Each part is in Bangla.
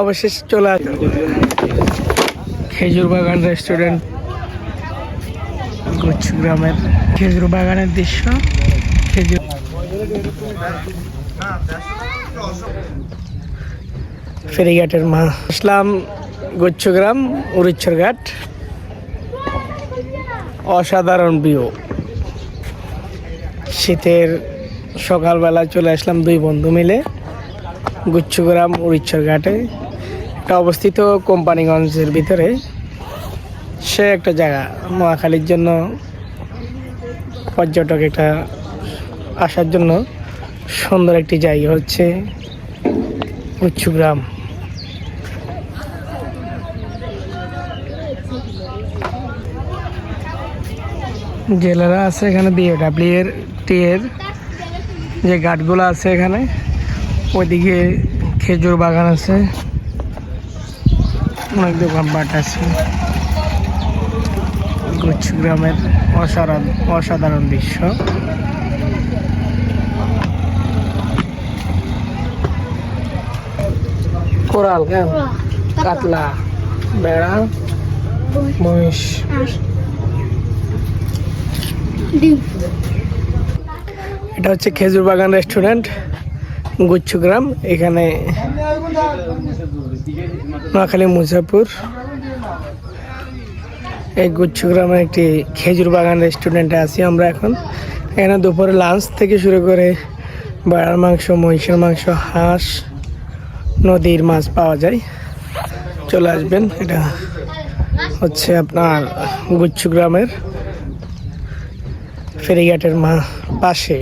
অবশেষে চলে আস। খেজুর বাগান রেস্টুরেন্ট গুচ্ছ গ্রামের খেজুর বাগানের দৃশ্য। খেজুর ফেরিঘাটের মা ইসলাম গুচ্ছগ্রাম উড়িচ্ছর ঘাট। অসাধারণ ভিউ শীতের সকালবেলা চলে আসলাম দুই বন্ধু মিলে। গুচ্ছগ্রাম উড়িচ্ছর ঘাটে এটা অবস্থিত কোম্পানিগঞ্জের ভিতরে। সে একটা জায়গা নোয়াখালীর জন্য, পর্যটক একটা আসার জন্য সুন্দর একটি জায়গা হচ্ছে গুচ্ছগ্রাম। জেলেরা আছে এখানে বিএডাব্লিউ এর টি এর যে গাছগুলো আছে এখানে। ওইদিকে খেজুর বাগান আছে। অনেক দোকানপাট আছে। গুচ্ছ গ্রামের অসাধারণ অসাধারণ দৃশ্য। কোরাল কেন? কাতলা বেড়া মহিষ। এটা হচ্ছে খেজুর বাগান রেস্টুরেন্ট। গুচ্ছগ্রাম এখানে নোয়াখালী মুজাপুর এই গুচ্ছগ্রামের একটি খেজুর বাগান রেস্টুরেন্টে আছি আমরা এখন। এখানে দুপুরে লাঞ্চ থেকে শুরু করে বাড়ার মাংস, মহিষের মাংস, হাঁস, নদীর মাছ পাওয়া যায়। চলে আসবেন, এটা হচ্ছে আপনার গুচ্ছগ্রামের ফেরিঘাটের মা পাশে।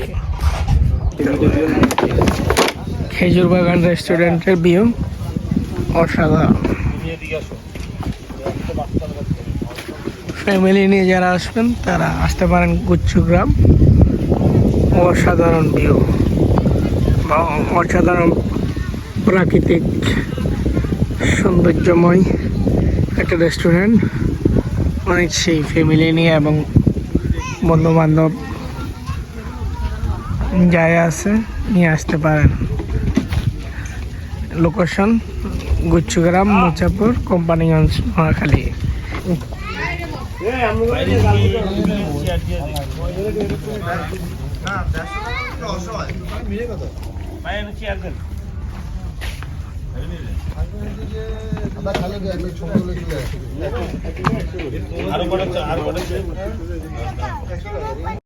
খেজুর বাগান রেস্টুরেন্টের ভিউ অসাধারণ। ফ্যামিলি নিয়ে যারা আসবেন, তারা আসতে পারেন গুচ্ছগ্রাম অসাধারণ ভিউ বা অসাধারণ প্রাকৃতিক সৌন্দর্যময় একটা রেস্টুরেন্ট অনেক সেই ফ্যামিলি নিয়ে এবং বন্ধু বান্ধব যায় আছে নিয়ে আসতে পারেন। লোকেশন গুচ্ছগ্রাম মুচাপুর কোম্পানিগঞ্জ মহাখালী আরও